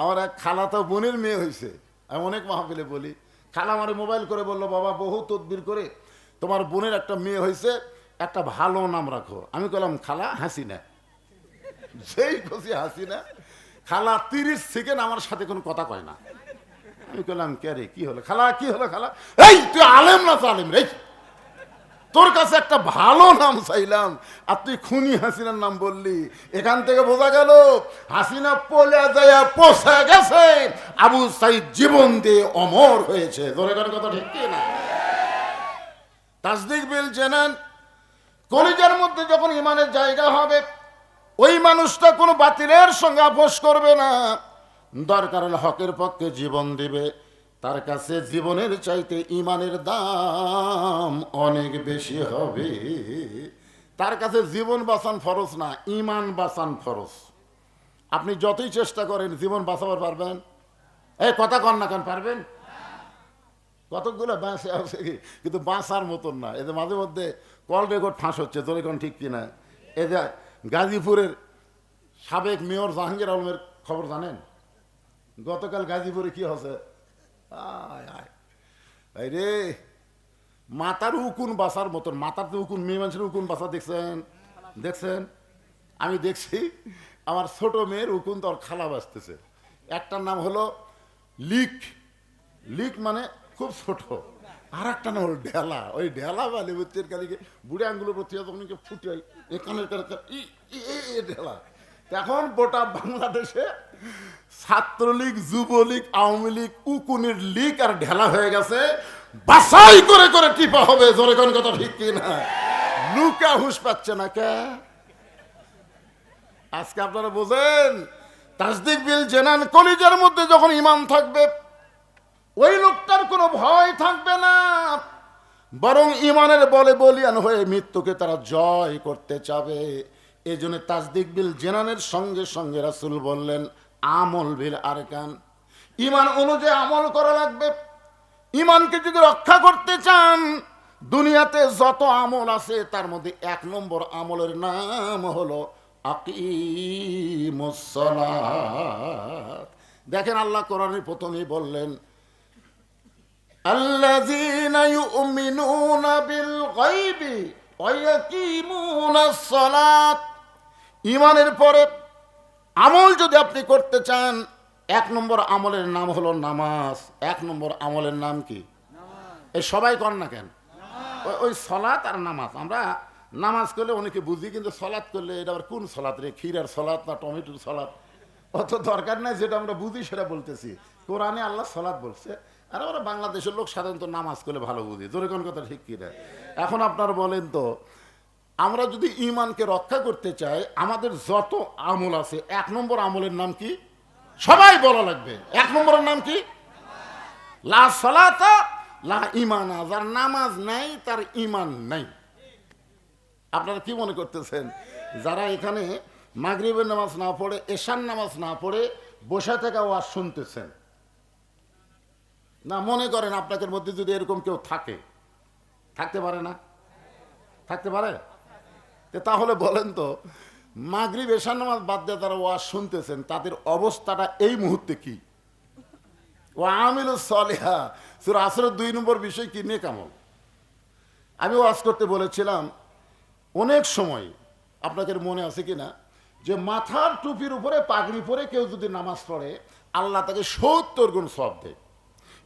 আমার এক খালা তো বোনের মেয়ে হয়েছে। আমি অনেক মাহফিলে বলি, খালা আমার মোবাইল করে বলল, বাবা, বহু তদবির করে তোমার বোনের একটা মেয়ে হয়েছে, একটা ভালো নাম রাখো। আমি কলাম খালা হাসি হাসিনা। যেই খুশি হাসিনা, খালা তিরিশ সেকেন্ড আমার সাথে কোনো কথা কয় না। আমি কলাম কে রে, কি হলো? খালা, কি হলো, খালা? এই, তুই আলেম না তো আলেম রে? তোর কাছে একটা ভালো নাম চাইলাম, আর তুই খুনি হাসিনার নাম বললি। এখান থেকে বোঝা গেল, হাসিনা পলে যায় পোষা গেছে, আবু সাইদ জীবন দিয়ে অমর হয়েছে। ধরে করার কথা ঠিক না? তাসদিক বিল জেনান, কলিজার মধ্যে যখন ইমানের জায়গা হবে, ওই মানুষটা কোনো বাতিলের সঙ্গে আপোষ করবে না। দরকার হকের পক্ষে জীবন দিবে। তার কাছে জীবনের চাইতে ইমানের দাম অনেক বেশি হবে। তার কাছে জীবন বাঁচান ফরজ না, ইমান বাঁচান ফরজ। আপনি যতই চেষ্টা করেন, জীবন বাঁচাবার পারবেন? এই কথা কন না কেন, পারবেন? কতকগুলো বাঁচে আছে কি কিন্তু বাঁচার মতন না। এদের মাঝে মধ্যে কল রেকর্ড ফাঁস হচ্ছে তোর এখন ঠিক কিনা? এ যে গাজীপুরের সাবেক মেয়র জাহাঙ্গীর আলমের খবর জানেন? গতকাল গাজীপুরে কি হচ্ছে আয় আয়। রে মাতার উকুন বাসার মতন মাতার তো উকুন মেয়ে মানুষের উকুন বাসা দেখছেন? দেখছেন? আমি দেখছি আমার ছোট মেয়ের উকুন তোর খালা বাসতেছে একটার নাম হলো লিক। লিক মানে খুব ছোট। আর একটা নাম হলো ঢেলা। ওই ঢেলা বা লেবুতের কালিকে বুড়ে আঙ্গুলের প্রতি ফুটে হয় এ কানে কানে, ই ই, এ, এ ঢেলা। এখন গোটা বাংলাদেশে ছাত্রলীগ, যুবলীগ, আওয়ামী লীগ, উকুনির লীগ আর ঢেলা হয়ে গেছে। বাছাই করে করে টিপা হবে, জোরে কোন কথা ঠিক কিনা? লুকা হুশ পাচ্ছে না কে? আজকে আপনারা বোঝেন, তাসদিক বিল জেনান কলিজার মধ্যে যখন ইমান থাকবে, ওই লোকটার কোনো ভয় থাকবে না। বরং ইমানের বলে বলিয়ান হয়ে মৃত্যুকে তারা জয় করতে চাবে। এই জন্য তাজদিক বিল জেনানের সঙ্গে সঙ্গে রাসুল বললেন, আমল বিল আরকান। ইমান অনুযায়ী আমল করা লাগবে। ইমানকে যদি রক্ষা করতে চান, দুনিয়াতে যত আমল আছে, তার মধ্যে এক নম্বর আমলের নাম হলো দেখেন আল্লাহ কোরআনে প্রথমে বললেন আল্লাহ ইমানের পরে আমল যদি আপনি করতে চান এক নম্বর আমলের নাম হলো নামাজ। এক নম্বর আমলের নাম কি? এই সবাই কর না কেন? ওই- সলাৎ আর নামাজ। আমরা নামাজ করলে অনেকে বুঝি কিন্তু সলাৎ করলে এটা আবার কোন সলাৎ রে? ক্ষীরার সলাৎ না টমেটোর সলাৎ? অত দরকার নাই যেটা আমরা বুঝি সেটা বলতেছি। কোরআনে আল্লাহ সলাৎ বলছে। আর আমরা বাংলাদেশের লোক সাধারণত নামাজ করলে ভালো বুঝি। কোন কথা ঠিক কিনা? এখন আপনার বলেন তো আমরা যদি ইমানকে রক্ষা করতে চাই, আমাদের যত আমল আছে, এক নম্বর আমলের নাম কি? সবাই বলা লাগবে। এক নম্বরের নাম কি? লা লা ইমানা যার নামাজ নাই, তার ইমান নাই। আপনারা কি মনে করতেছেন? যারা এখানে মাগরিবের নামাজ না পড়ে এশান নামাজ না পড়ে, বসে থেকে ওয়াজ শুনতেছেন? না, মনে করেন আপনাদের মধ্যে যদি এরকম কেউ থাকে, থাকতে পারে না? থাকতে পারে? তাহলে বলেন তো এশান নামাজ বাদ দিয়ে তারা ওয়াজ শুনতেছেন, তাদের অবস্থাটা এই মুহূর্তে কি? ও আমিল সলেহা, সুর আসরের দুই নম্বর বিষয় কি? নেক আমল। আমি ওয়াজ করতে বলেছিলাম, অনেক সময় আপনাদের মনে আছে কি না, যে মাথার টুপির উপরে পাগড়ি পরে কেউ যদি নামাজ পড়ে, আল্লাহ তাকে সত্তর গুণ সব দেয়।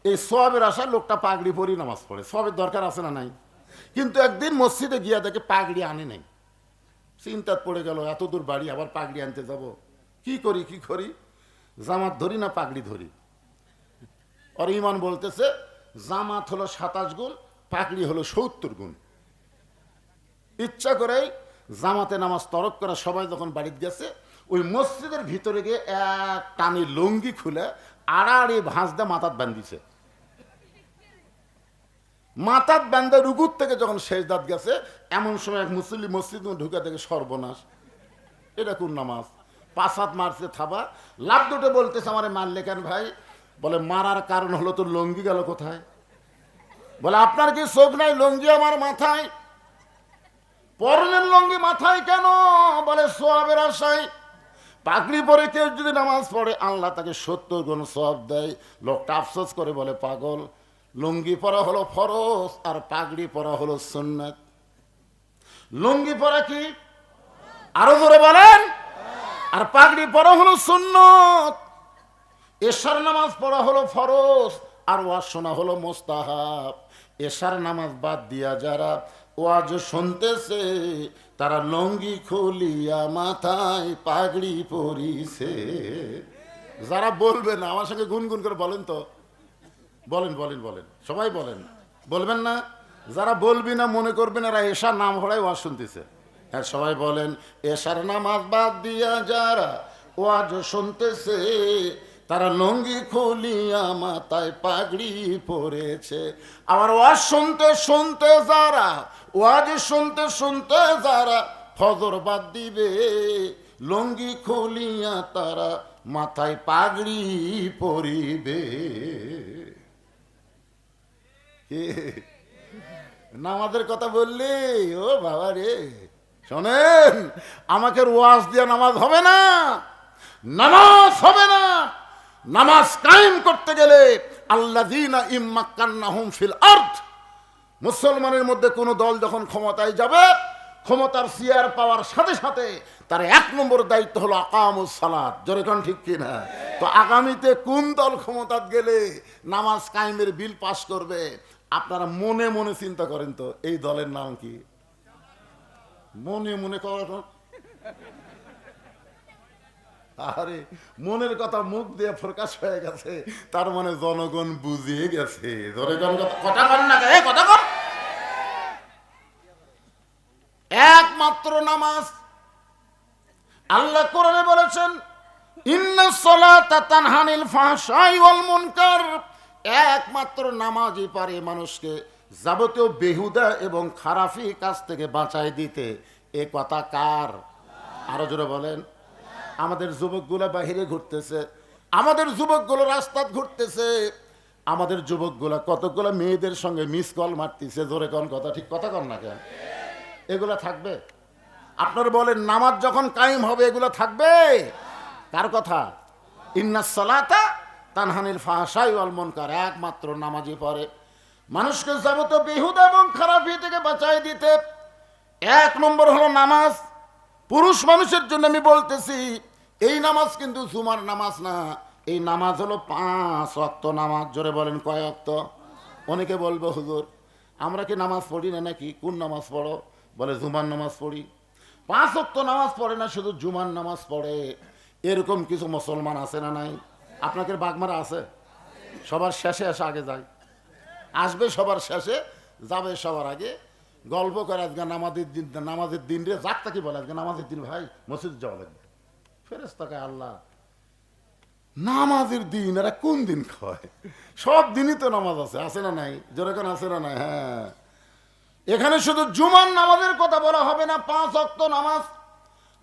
এই সবের আশা লোকটা পাগড়ি পরেই নামাজ পড়ে। সবের দরকার আছে না নাই? কিন্তু একদিন মসজিদে গিয়া দেখে পাগড়ি আনে নাই। চিন্তাত পড়ে গেল, এত দূর বাড়ি, আবার পাগড়ি আনতে যাব? কি করি কি করি? জামাত ধরি না, পাগড়ি ধরি। আর ইমান বলতেছে, জামাত হলো সাতাশ গুণ, পাগড়ি হলো সত্তর গুণ। ইচ্ছা করেই জামাতে নামাজ তরক করে সবাই যখন বাড়িতে গেছে, ওই মসজিদের ভিতরে গিয়ে এক টানি লুঙ্গি খুলে আড়াআড়ি ভাঁজ দিয়ে মাথাত বান্ধিছে মাথাত বান্ধে রুগুর থেকে যখন শেষ দাঁত গেছে, এমন সময় এক মুসলিম মসজিদ ঢুকে থেকে সর্বনাশ। এটা কোন নামাজ? পাঁচ হাত মারছে থাবা। লাভ দুটো বলতেছে আমার, মারলে কেন ভাই? বলে, মারার কারণ হলো তো লঙ্গি গেল কোথায়? বলে, আপনার কি চোখ নাই? লঙ্গি আমার মাথায়। পরনের লঙ্গি মাথায় কেন? বলে, সোয়াবের আশায়। পাগড়ি পরে কেউ যদি নামাজ পড়ে, আল্লাহ তাকে সত্তর গুণ সব দেয়। লোকটা আফসোস করে বলে, পাগল লুঙ্গি পরা হলো ফরজ আর পাগড়ি পরা হলো সুন্নাত। লুঙ্গি পরা কি? আরও জোরে বলেন। আর পাগড়ি পরা হলো সুন্নত। এশার নামাজ পড়া হলো ফরজ আর ওয়াজ শোনা হলো মোস্তাহাব। এশার নামাজ বাদ দিয়া যারা ওয়াজ শুনতেছে, তারা লঙ্গি খুলিয়া মাথায় পাগড়ি পরিছে। যারা বলবে না, আমার সঙ্গে গুনগুন করে বলেন তো। বলেন বলেন বলেন। সবাই বলেন। বলবেন না? যারা বলবি না, মনে করবেন এরা এশার নাম হড়াই ওয়াজ শুনতেছে। হ্যাঁ সবাই বলেন, এশার নামাজ বাদ দিয়া যারা ওয়াজ শুনতেছে, তারা লঙ্গি খুলিয়া মাথায় পাগড়ি পরেছে। আবার ওয়াজ শুনতে শুনতে যারা, ওয়াজ শুনতে শুনতে যারা ফজর বাদ দিবে, লঙ্গি খুলিয়া তারা মাথায় পাগড়ি পরিবে? নামাজের কথা বললি? ও বাবা রে। শোনেন, আমাকে ওয়াজ দিয়ে নামাজ হবে না, নামাজ হবে না। নামাজ কায়েম করতে গেলে আল্লাহ ইম্মাক্কান্নাহুম ফিল আর্থ মুসলমানের মধ্যে কোনো দল যখন ক্ষমতায় যাবে, ক্ষমতার সিয়ার পাওয়ার সাথে সাথে তার এক নম্বর দায়িত্ব হলো আকামুস সালাত। জোরে কোন ঠিক কিনা? তো আগামীতে কোন দল ক্ষমতাত গেলে নামাজ কায়েমের বিল পাশ করবে? আপনারা মনে মনে চিন্তা করেন তো, এই দলের নাম কি? মনে মনে কর আরে, মনের কথা মুখ দিয়ে প্রকাশ হয়ে গেছে, তার মানে জনগণ বুঝিয়ে গেছে। কর কর একমাত্র নামাজ আল্লাহ কোরআনে বলেছেন, ইন্না সলাতা তানহানিল ফাহশাই ওয়াল মুনকার। একমাত্র নামাজই পারে মানুষকে যাবতীয় বেহুদা এবং খারাফি কাজ থেকে বাঁচাই দিতে। এ কথা কার? আরও জোরে বলেন। আমাদের যুবকগুলো বাহিরে ঘুরতেছে। আমাদের যুবকগুলো রাস্তাত ঘুরতেছে। আমাদের যুবকগুলো কতগুলো মেয়েদের সঙ্গে মিস কল মারতেছে। জোরে কন কথা? ঠিক কথা কন না কেন? এগুলো থাকবে? আপনারা বলেন নামাজ যখন কায়েম হবে, এগুলো থাকবে? কার কথা? ইন্না সালাতা তানহানিল ফাহাসাই ওয়াল মুনকার, একমাত্র নামাজই পড়ে মানুষকে যাবত বেহুদ এবং খারাপি থেকে বাঁচাই দিতে। এক নম্বর হলো নামাজ। পুরুষ মানুষের জন্য আমি বলতেছি, এই নামাজ কিন্তু জুমার নামাজ না। এই নামাজ হলো পাঁচ অক্ত নামাজ, জোরে বলেন কয় অক্ত অনেকে বলবে, হুজুর, আমরা কি নামাজ পড়ি না নাকি? কোন নামাজ পড়ো? বলে জুমার নামাজ পড়ি। পাঁচ অক্ত নামাজ পড়ে না, শুধু জুমার নামাজ পড়ে। এরকম কিছু মুসলমান আছে না নাই? আপনাদের বাগমারা আছে? সবার শেষে এসে আগে যায় আসবে সবার শেষে, যাবে সবার আগে। গল্প করে আজকে নামাজের দিন নামাজের দিন রে যাক তাকে বলে আজকে নামাজের দিন ভাই? মসজিদ যাওয়া লাগবে। ফেরেস তাকে আল্লাহ, নামাজের দিন এরা কোন দিন খায়? সব দিনই তো নামাজ আছে আছে না নাই? যেরকম আছে না নাই হ্যাঁ। এখানে শুধু জুমান নামাজের কথা বলা হবে না, পাঁচ অক্ত নামাজ।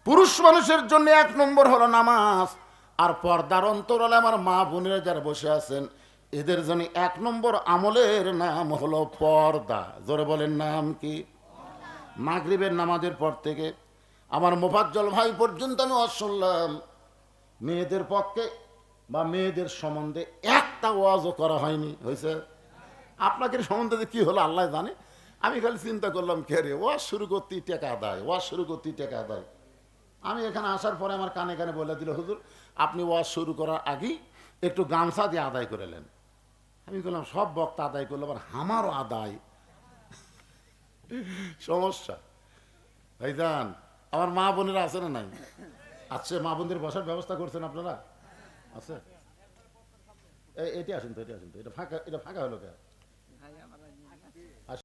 পুরুষ মানুষের জন্য এক নম্বর হলো নামাজ। আর পর্দার অন্তরালে আমার মা বোনেরা যারা বসে আছেন, এদের জন্য এক নম্বর আমলের নাম হলো পর্দা। জোরে বলেন নাম কি? মাগরিবের নামাজের পর থেকে আমার মোফাজ্জল ভাই পর্যন্ত আমি শুনলাম, মেয়েদের পক্ষে বা মেয়েদের সম্বন্ধে একটা ওয়াজও করা হয়নি। হয়েছে? আপনাকে সম্বন্ধে কি হলো আল্লাহ জানে। আমি খালি চিন্তা করলাম, কে রে, ওয়াজ শুরু করতেই টেকা আদায়, ওয়াজ শুরু করতেই টাকা দেয় আমি এখানে আসার পরে আমার কানে কানে বলে দিল, হুজুর আপনি ওয়াজ শুরু করার আগেই একটু গামছা দিয়ে আদায় করে নেন। আমি বললাম, সব বক্তা আদায় করল, আবার আমারও আদায়। সমস্যা। ভাইজান, আমার মা বোনেরা আছে না নাই? আছে, মা বোনদের বসার ব্যবস্থা করছেন আপনারা? এই এটি আসুন তো, এটি আসুন তো, এটা ফাঁকা এটা ফাঁকা হলো কে